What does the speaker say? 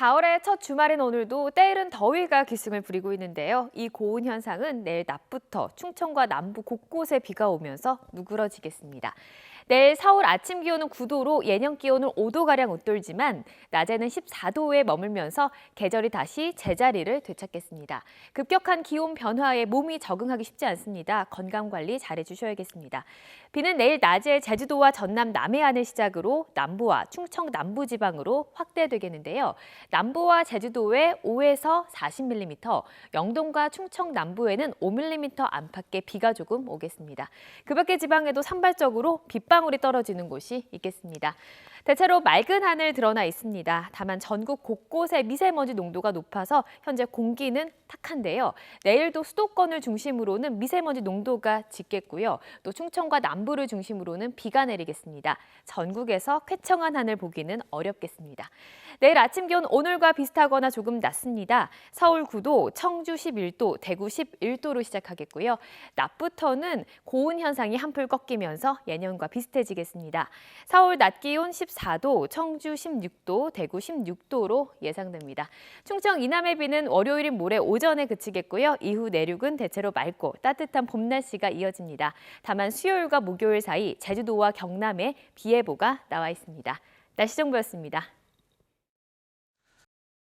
4월의 첫 주말인 오늘도 때이른 더위가 기승을 부리고 있는데요. 이 고온 현상은 내일 낮부터 충청과 남부 곳곳에 비가 오면서 누그러지겠습니다. 내일 서울 아침 기온은 9도로 예년 기온을 5도가량 웃돌지만 낮에는 14도에 머물면서 계절이 다시 제자리를 되찾겠습니다. 급격한 기온 변화에 몸이 적응하기 쉽지 않습니다. 건강 관리 잘해주셔야겠습니다. 비는 내일 낮에 제주도와 전남 남해안을 시작으로 남부와 충청 남부지방으로 확대되겠는데요. 남부와 제주도에 5에서 40mm, 영동과 충청 남부에는 5mm 안팎의 비가 조금 오겠습니다. 그 밖의 지방에도 산발적으로 빗방울이 떨어지는 곳이 있겠습니다. 대체로 맑은 하늘 드러나 있습니다. 다만 전국 곳곳에 미세먼지 농도가 높아서 현재 공기는 탁한데요. 내일도 수도권을 중심으로는 미세먼지 농도가 짙겠고요. 또 충청과 남부를 중심으로는 비가 내리겠습니다. 전국에서 쾌청한 하늘 보기는 어렵겠습니다. 내일 아침 기온 오늘과 비슷하거나 조금 낮습니다. 서울 9도, 청주 11도, 대구 11도로 시작하겠고요. 낮부터는 고온 현상이 한풀 꺾이면서 예년과 비슷해지겠습니다. 서울 낮 기온 14도, 청주 16도, 대구 16도로 예상됩니다. 충청 이남의 비는 월요일인 모레 오전에 그치겠고요. 이후 내륙은 대체로 맑고 따뜻한 봄 날씨가 이어집니다. 다만 수요일과 목요일 사이 제주도와 경남에 비 예보가 나와 있습니다. 날씨 정보였습니다.